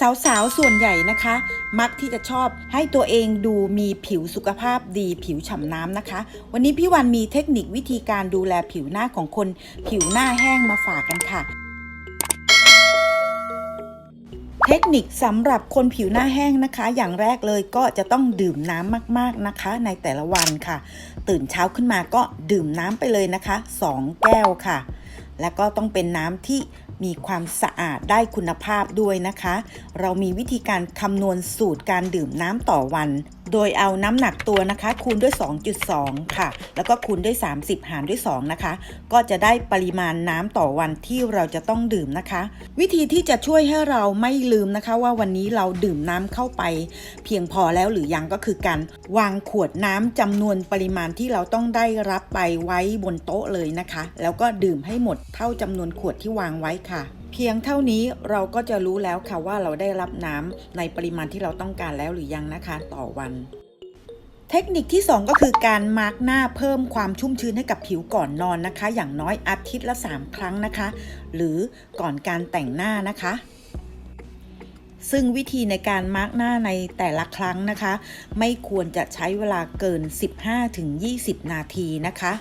สาวๆส่วนใหญ่นะคะ มักที่จะชอบให้ตัวเองดูมีผิวสุขภาพดีผิวฉ่ำน้ำนะคะ วันนี้พี่วันมีเทคนิควิธีการดูแลผิวหน้าของคน ผิวหน้าแห้งมาฝากกันค่ะเทคนิคสำหรับคนผิวหน้าแห้งนะคะ อย่างแรกเลยก็จะต้องดื่มน้ำมากๆนะคะ ในแต่ละวันค่ะ ตื่นเช้าขึ้นมาก็ดื่มน้ำไปเลยนะคะ 2 แก้วค่ะ แล้วก็ต้องเป็นน้ำที่มีความสะอาดได้คุณภาพด้วยนะคะ เรามีวิธีการคำนวณสูตรการดื่มน้ำต่อวัน โดยเอาน้ำหนักตัวนะคะ คูณด้วย 2.2 ค่ะ แล้วก็คูณด้วย 30 หารด้วย 2 นะคะ ก็จะได้ปริมาณน้ำต่อวันที่เราจะต้องดื่มนะคะ วิธีที่จะช่วยให้เราไม่ลืมนะคะ ว่าวันนี้เราดื่มน้ำเข้าไป เพียงพอแล้วหรือยังก็คือการวางขวดน้ำจำนวนปริมาณที่เราต้องได้รับไปไว้บนโต๊ะเลยนะคะ แล้วก็ดื่มให้หมดเท่าจำนวนขวดที่วางไว้ค่ะ เพียงเท่านี้เราก็จะรู้แล้วค่ะว่าเราได้รับน้ำในปริมาณที่เราต้องการแล้วหรือยังนะคะต่อวัน เทคนิคที่ 2 ก็คือการมาร์กหน้าเพิ่มความชุ่มชื้นให้กับผิวก่อนนอนนะคะ อย่างน้อยอาทิตย์ละ 3 ครั้งนะคะ หรือก่อนการแต่งหน้านะคะซึ่งวิธีในการมาร์กหน้าในแต่ละครั้งนะคะ ไม่ควรจะใช้เวลาเกิน 15-20 นาทีนะคะ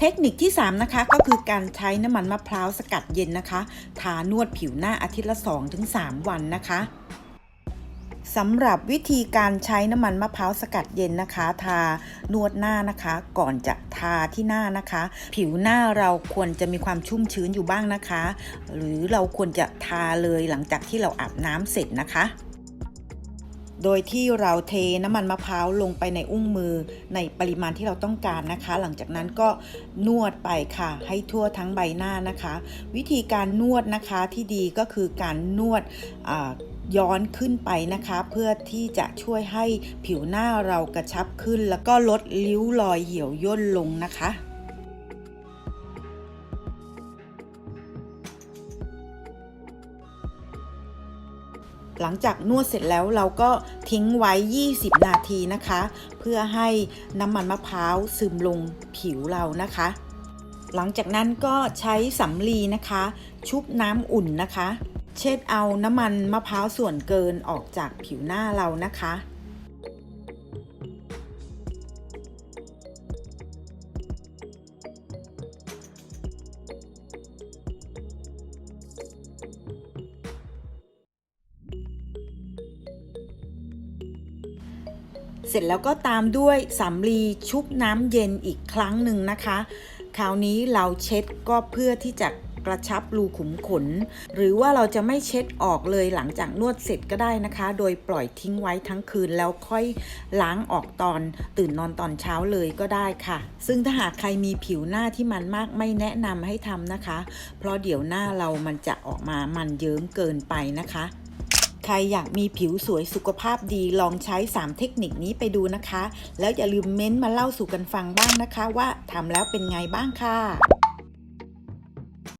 เทคนิคที่ 3 นะคะ ก็คือการใช้น้ำมันมะพร้าวสกัดเย็นนะคะ ทานวดผิวหน้าอาทิตย์ละ 2-3 วันนะคะสำหรับวิธีการใช้น้ำมันมะพร้าวสกัดเย็นนะคะ ทานวดหน้านะคะ ก่อนจะทาที่หน้านะคะ ผิวหน้าเราควรจะมีความชุ่มชื้นอยู่บ้างนะคะ หรือเราควรจะทาเลยหลังจากที่เราอาบน้ำเสร็จนะคะ โดยที่เราเทน้ำมันมะพร้าวลงไปในอุ้งมือในปริมาณที่เราต้องการนะคะ หลังจากนั้นก็นวดไปค่ะ ให้ทั่วทั้งใบหน้านะคะ วิธีการนวดนะคะที่ดีก็คือการนวดย้อนขึ้นไปนะคะ เพื่อที่จะช่วยให้ผิวหน้าเรากระชับขึ้น แล้วก็ลดริ้วรอยเหี่ยวย่นลงนะคะ หลังจากนวดเสร็จแล้วเราก็ทิ้งไว้ 20 นาทีนะคะ เพื่อให้น้ำมันมะพร้าวซึมลงผิวเรานะคะ หลังจากนั้นก็ใช้สำลีนะคะ ชุบน้ำอุ่นนะคะ เช็ดเอาน้ำมันมะพร้าวส่วนเกินออกจากผิวหน้าเรานะคะ เสร็จแล้วก็ตามด้วยสำลีชุบน้ำเย็นอีกครั้งหนึ่งนะคะ คราวนี้เราเช็ดก็เพื่อที่จะกระชับรูขุมขน หรือว่าเราจะไม่เช็ดออกเลยหลังจากนวดเสร็จก็ได้นะคะ โดยปล่อยทิ้งไว้ทั้งคืนแล้วค่อยล้างออกตอนตื่นนอนตอนเช้าเลยก็ได้ค่ะ ซึ่งถ้าหากใครมีผิวหน้าที่มันมากไม่แนะนำให้ทำนะคะ เพราะเดี๋ยวหน้าเรามันจะออกมามันเยิ้มเกินไปนะคะ ใครอยากมีผิวสวยสุขภาพดีลองใช้ 3 เทคนิคนี้ไปดูนะคะ แล้วอย่าลืมเม้นต์มาเล่าสู่กันฟังบ้างนะคะ ว่าทำแล้วเป็นไงบ้างค่ะ